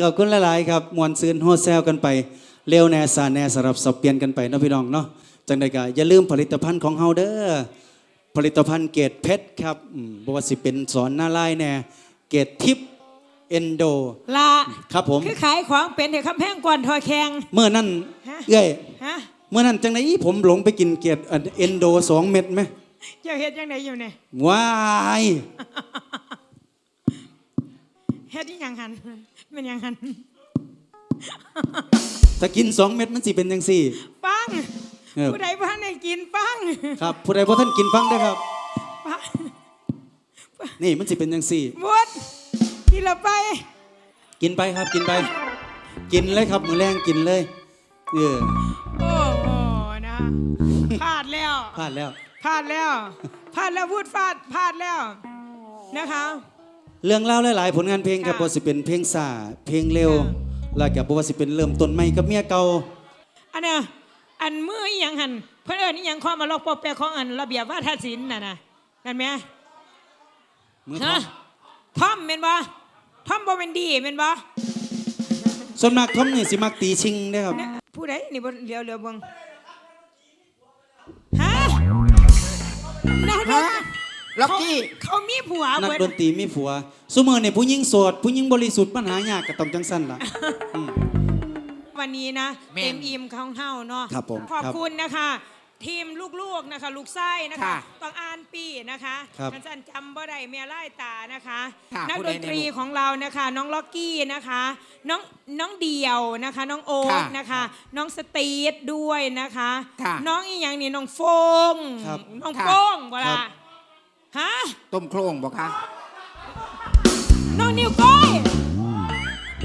ขอบคุณหลายๆครับมวนซืนโฮแซลกันไปเร็วแน่ซาแน่สำหรับสับเปลี่ยนกันไปเนาะพี่น้องเนาะจังใดก็อย่าลืมผลิตภัณฑ์ของเฮาเด้อผลิตภัณฑ์เกรดเพชรครับอืมบ่ว่าสิเป็นสอนหน้าลายแน่เกรดทิปเอนโดละครับผมคือขายของเป็นเถอะคำแพงก่อนทอแข็งเมื่อนั้นฮะเอ้ยฮะเมื่อนั้นจังไดผมหลงไปกินเกรดเอนโดสองเม็ดไหมเจ้าเฮ็ดยังไงอยู่เนี่ยว้าย เฮ็ดที่ยังหันมันยังหันถ้ากินสองเม็ดมันสิเป็นจังซี่ปังเออผู้ใดบ้านให้กินปังครับผู้ใดบ่ท่านกินฟังได้อครับปังนี่มันสิเป็นจังซี่บวชกินละไป กินไปครับกินไป กินเลยครับมือแรงกินเลยเออโอ้โหนะพลาดแล้วพลาดแล้วพลาดแล้วพลาดแล้วพูดฟาดพลาดแล้วนะคะ เรื่องเล่าวหลายๆ ผลงานเพลงครับค่ะ บ่สิเป็นเพลงสาเพลงเร็วค่ะแล้วก็บ่ว่าสิเป็นเริ่มต้นใหม่กับเมียเก่าอันเนี้ยอันมืออีหยังหันเพื่นเอนอีหยังข้อมาลอกปอแปะของอันระเบียบว่าทศิลป์น่ะนะนั่นไหมมือฮะทอมเป็นบ่ทอมบ่เป็นดีเป็นบ่ส่วนมากทอมนี่สิมักตีชิงเด้อครับเนี่ยผู้ใดนี่บ่เหลียวเหลียวเบิ่งฮะนักดนฮะ ล็อกกี้เขาเขามีผัวนักเบิดดนตรีมีผัวซุมื้อนี่ผู้หญิงโสดผู้หญิงบริสุทธิ์ปัญหายากก็ต้องจังซั่นล่ะอืม วันนี้นะ แม่นเต็มอิ่มของเฮาเนาะครับผมขอบครับคุณนะคะ ทีมลูกๆนะคะ ลูกไส้นะคะ ค่ะต้องอ่านปีนะคะครับ ท่านสันจำบ่ได้เมียไล่ตานะคะ ค่ะนักผู้ดใดนในตรีลูกของเรานะคะ น้องล็อกกี้นะคะ น้องน้องเดียวนะคะ น้องโอ๊ตค่ะนะคะ น้องสตีดด้วยนะคะ ค่ะน้องอีกอย่างนี่น้องโฟงครับน้องค่ะ โป้งบ่ครัล่ะบ ฮะ ต้มโครงบอกคะน้องนิวก้อย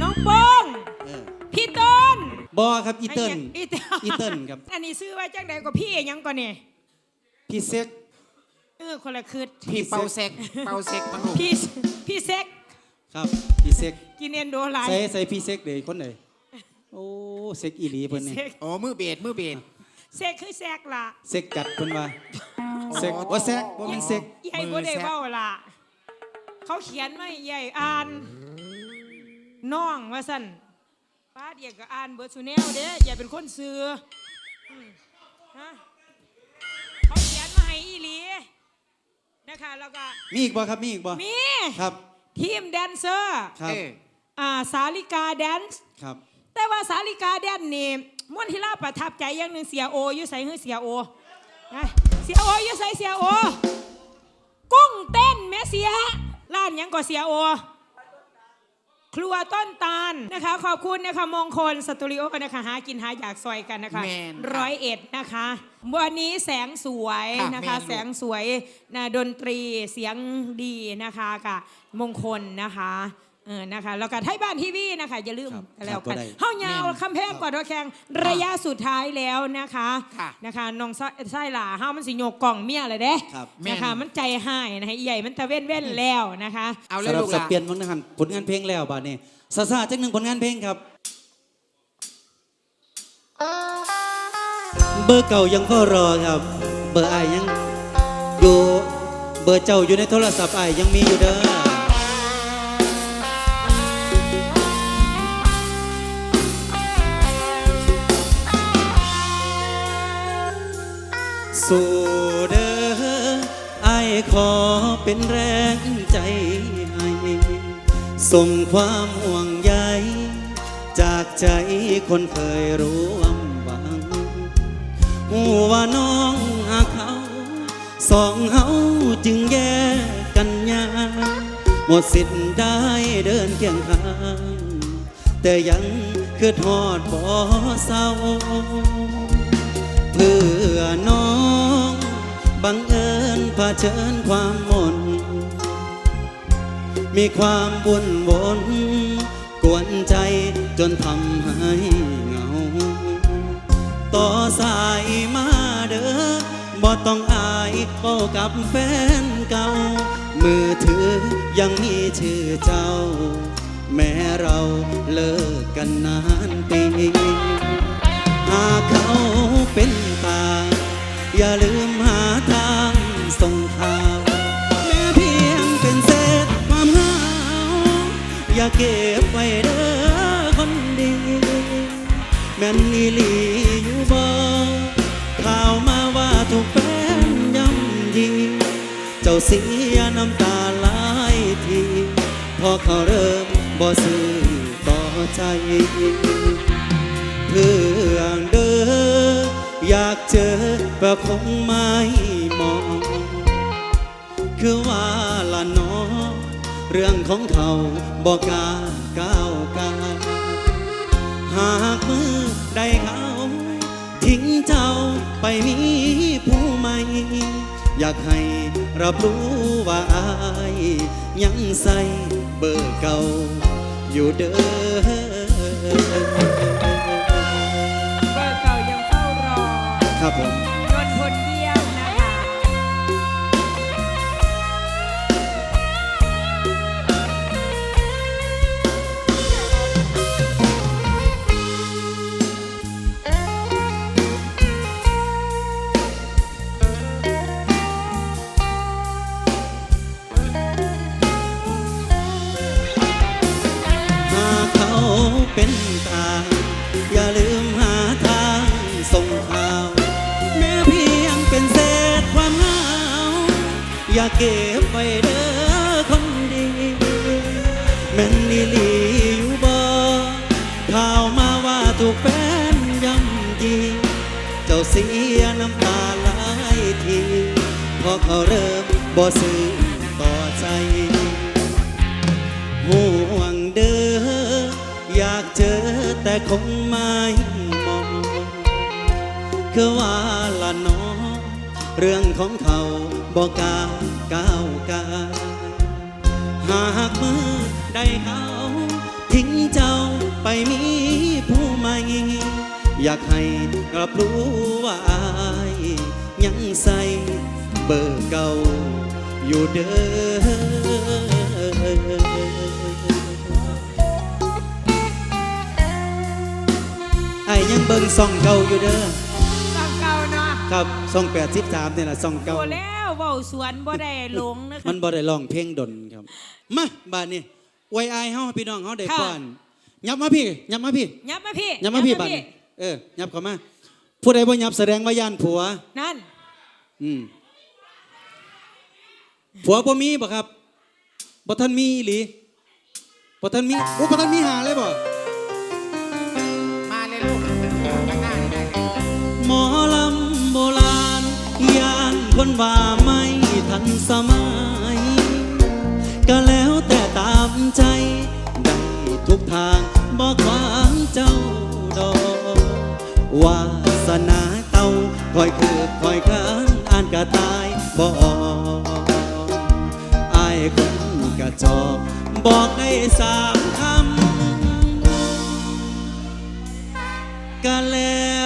น้องโป้งเออพี่ต้นบ่ครับอีเติ้ลอีเติ้ลอีเติ้ลครับ อันนี้ซื้อไว้จังใดก็พี่ยังก่อนนี่พี่เซ็ก เออคนละคืดพี่เปาเซ็กเปาเซ็กมันลูกพี่พี่เซ็กครับ พี่เซ็ก กินเอนโดไลน์ใส่ใส่พี่เซ็กเด้คนไหนโอ้เซ็กอีหลีเพิ่นนี่เซ็กโอ้มือเบสมือเบสเซ็กคือแซกล่ะเซ็กจัดเพิ่นว่า เซ็กว่าแซ็กบ่แม่นเซ็กใหญ่บ่ได้เว้าล่ะ เขาเขียนไว้ใหญ่อ่านน้องว่าสั่นป้าเดียกก็อ่านเบิร์ดซูแนลเด้ใหญ่เป็นคนซื้ออืมฮะเขาเขียนมาให้อีหลีนะคะแล้วก็มีอีกบ่ครับมีอีกบ่มีครับทีมแดนเซอร์ครับเอออ่าสาลิกาแดนซ์ ครับ แต่ว่าสาลิกาแดนนี่ม่วนที่ลาประทับใจอย่างหนึ่งเสียโออยู่ใส่ฮือเสียโอนะเสียโออยู่ใส่เสียโอ กุ้งเต้นแม่เสียร้านหยังก็เสียโอ ครัวต้นตาลนะคะ ขอบคุณนะคะมงคลสตูดิโอนะคะหากินหาอยากซอยกันนะคะแม่นค่ะร้อยเอ็ดนะคะวันนี้แสงสวยค่ะนะคะ แม่นลูก แสงสวยนะดนตรีเสียงดีนะคะกับมงคลนะคะเออนะคะแล้วก็ไทยบ้านทีวีนะคะอย่าลืมครับกันแล้วครักับนได้เฮายาวคำแพงกว่าตัวแข่งระยะสุดท้ายแล้วนะคะค่ะ นะคะน้องไส้ไส้หล่าเฮามันสิโยกกล่องเมียเลยเด้ครับ นะคะแม่นมันใจหายนะคะอีใหญ่มันตะเว้นเว้นแล้วนะคะเอาเลยสำหรับลูกสละเปียนวงนันผลงานเพลงแล้วบาดนี้ซาซาจักหนึ่งผลงานเพลงครับ เบอร์เก่ายังเฝ้ารอครับ เบอร์ไอายยังอยู่เบอร์เจ้าอยู่ในโทรศัพท์ไอายยังมีอยู่เด้อ สู่เด้อไอขอเป็นแรงใจให้ส่งความห่วงใยจากใจคนเคยร่วมหวังหูว่าน้องหาเขา สองเฮาจึงแยกกันยาหมดสิทธิ์ได้เดินเคียงข้างแต่ยังคือทอดบ่เศร้าเพื่อน้อง บังเอิญเผชิญความมน มีความวุ่นวนกวนใจจนทำให้เหงา ต่อสายมาเด้อบ่ต้องอายก็กับแฟนเก่า มือถือยังมีชื่อเจ้า แม้เราเลิกกันนานปี หากเขาเป็นตา อย่าลืมหาทางส่งข่าวแม้เพียงเป็นเศษความเหงาอย่าเก็บไว้เด้อคนดี แม่นอีหลีอยู่บ่ข่าวมาว่าถูกแฟนย่ำยีเจ้าเสียน้ำตาหลายทีพอเขาเริ่มบ่ซื้อต่อใจเพื่อนเด้อ อยากเจอแต่คงไม่มอง คือว่าละเนอเรื่องของเขาบอกกล้าก้าวกาหากมือได้เขาทิ้งเจ้าไปมีผู้ใหม่ อยากให้รับรู้ว่าอายยังใส่เบอร์เก่าอยู่เด้อ ครับผมนนพลเยี่ยมนะคะหากเขาเป็นตายอย่าลืม เก็บไว้เด้อคนดีแม่นอีลีอยู่บ่ข่าวมาว่าถูกแฟนย่ำยีเจ้าเสียน้ำตาหลายทีเพอเขาเริ่มบ่ซื้อต่อใจห่วงเด้ออยากเจอแต่คงไม่มองคือว่าละเนอเรื่องของเขาบอกกล้า ก้าวกายหากมือได้เขาทิ้งเจ้าไปมีผู้ใหม่อยากให้รับรู้ว่าอายยังใส่เบอร์เก่าอยู่เด้อไอ้ายยังเบิ่งซ่องเก่าอยู่เด้อฟังเก่าเนาะครับซ่องแปดสิบสามเนี่ยแหละซ่องโตเก่าแล้ว เว้าสวนบ่ได้หลงนะคะ มันบ่ได้ร้องเพลงดนครับ มาบาดนี้ไว้อายเฮาพี่น้องเฮาได้ค่ะ ฟ้อนยับมาพี่ยับมาพี่ยับมาพี่ยับมาพี่บาดนี้เออยับเข้ามาผู้ใดบ่ยับแสดงว่าย่านผัว นั่น อืมผัวบ่มีบ่ครับบ่ทันมีอีหลีบ่ทันมีโอ้บ่ทันมีหาเลยบ่ คนว่าไม่ทันสมัย ก็แล้วแต่ตามใจ ได้ทุกทางบอกวางเจ้าดอกวาสนาเต้าคอยคือคอยค้านอ่านกะตายบอกอายคนกระจอกบอกได้สามคำก็แล้ว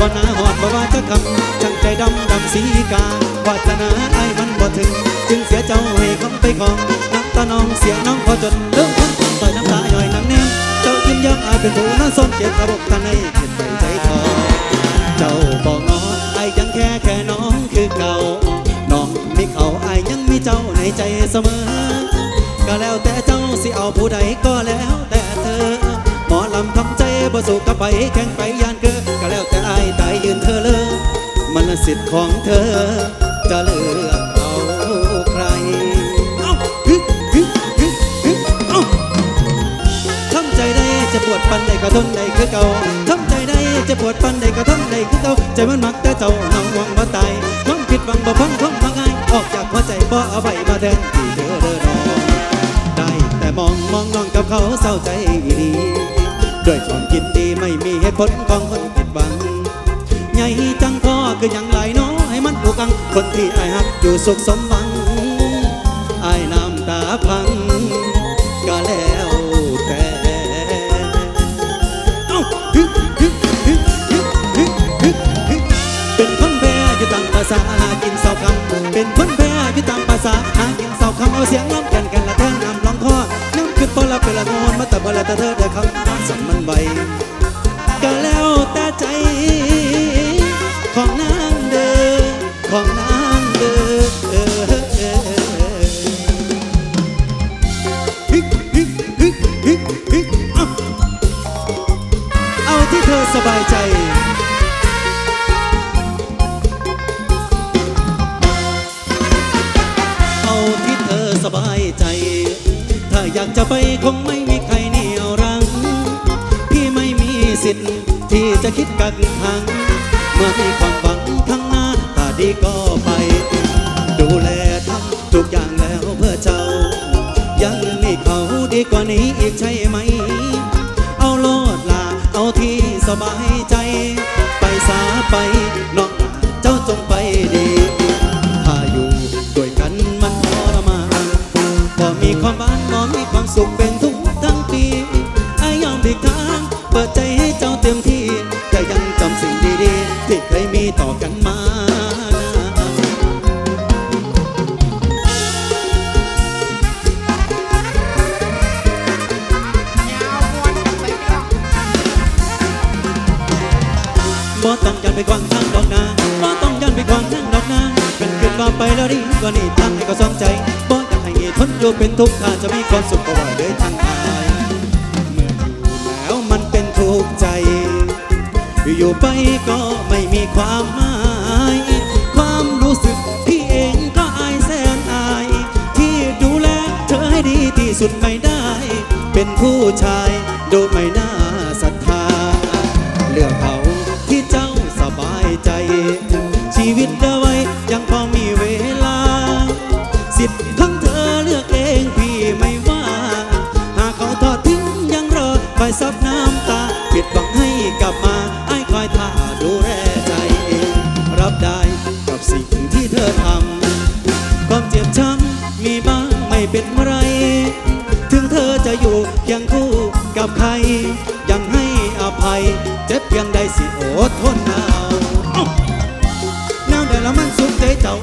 ไปก่อนหน้าหอดบ่ว่าจะคำช่างใจดำดำสีกาวาสนาไอ้ายมันบ่ถึง จึงเสียเจ้าให้คำไปของน้ำตาน้องเสียน้องพอจนเลิกคนต่อยน้ำตาย่อยนังแน่นเจ้ายิ้มย้ำอายเป็นผู้น่าสนเจ็บระบบทางในเจ็บใจใจทองเจ้าบอกงอไอ้ยังแค่แค่น้องคือเก่าน้องมีเขาไอ้ยังมีเจ้าในใจเสมอ ก็แล้วแต่เจ้าสิเอาผู้ใดก็แล้วแต่เธอ บ่สู้กับไปแข่งไปยานเกอก็แล้วแต่ไอ้ตายยืนเธอเลยมันสิทธิ์ของเธอ จะเลือกเอาใครทำใจได้จะปวดปันใดก็ทนได้คือเก่าทำใจได้จะปวดปันใดก็ทนได้คือเก่าใจมันมักแต่เจ้าน้องหวังบ่ตายความผิดหวังบ่พังความพังง่ายออกจากหัวใจบ่เอาไว้มาแทนที่เธอเด้อน้อได้แต่มองมองน้องกับเขาเศร้าใจดี ด้วยความคิดดีไม่มีเหตุผลของคนผิดหวังใหญ่จังพ่อคืออย่างไรน้อให้มันผู้กังคนที่ไอายฮักอยู่สุขสมหวังอายน้ำตาพังก็แล้วแต่เอ้าฮึฮึฮึฮึฮึฮึฮึเป็นคนแพ้อยู่ตามภาษาหากินเศร้าคำเป็นคนแพ้อยู่ตามภาษาหากินเศร้าคำเอาเสียงล้ำกันกั จะไปคงไม่มีใครเหนี่ยวรั้งพี่ไม่มีสิทธิ์ที่จะคิดกักขัง เมื่อมีความหวังข้างหน้าถ้าดีก็ไป ดูแลทำทุกอย่างแล้วเพื่อเจ้า ยังมีเขาดีกว่านี้อีกใช่ไหม เอาโลดลาเอาที่สบาย กว่านี้ทางให้ก็สนใจบ่อยากให้ทนอยู่เป็นทุกข์ถ้าจะมีความสุขก็ว่าเลยทางอายเมื่ออยู่แล้วมันเป็นทุกข์ใจ อยู่ไปก็ไม่มีความหมายความรู้สึกพี่เองก็อายแสนอาย ที่ดูแลเธอให้ดีที่สุดไม่ได้ เป็นผู้ชายดูไม่น่า คอยซับน้ำตาผิดหวังให้กลับมาไอ้คอยท่าดูแลใจเอง รับได้กับสิ่งที่เธอทำความเจ็บช้ำมีบ้างไม่เป็นไร ถึงเธอจะอยู่เคียงคู่กับใคร ยังให้อภัย เจ็บเพียงใดสิอดทนเอาเอ้าแนวใดแล้วมันสุขใจเจ้า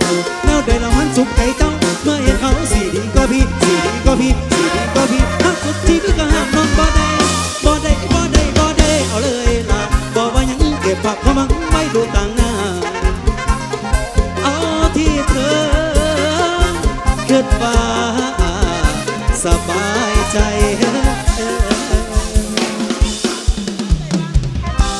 แนวใดแล้วมันสุขใจเจ้าเมื่อเห็นเขาสีดีก็พี่สีดีก็พี่สีดีก็พี่หักสุดที่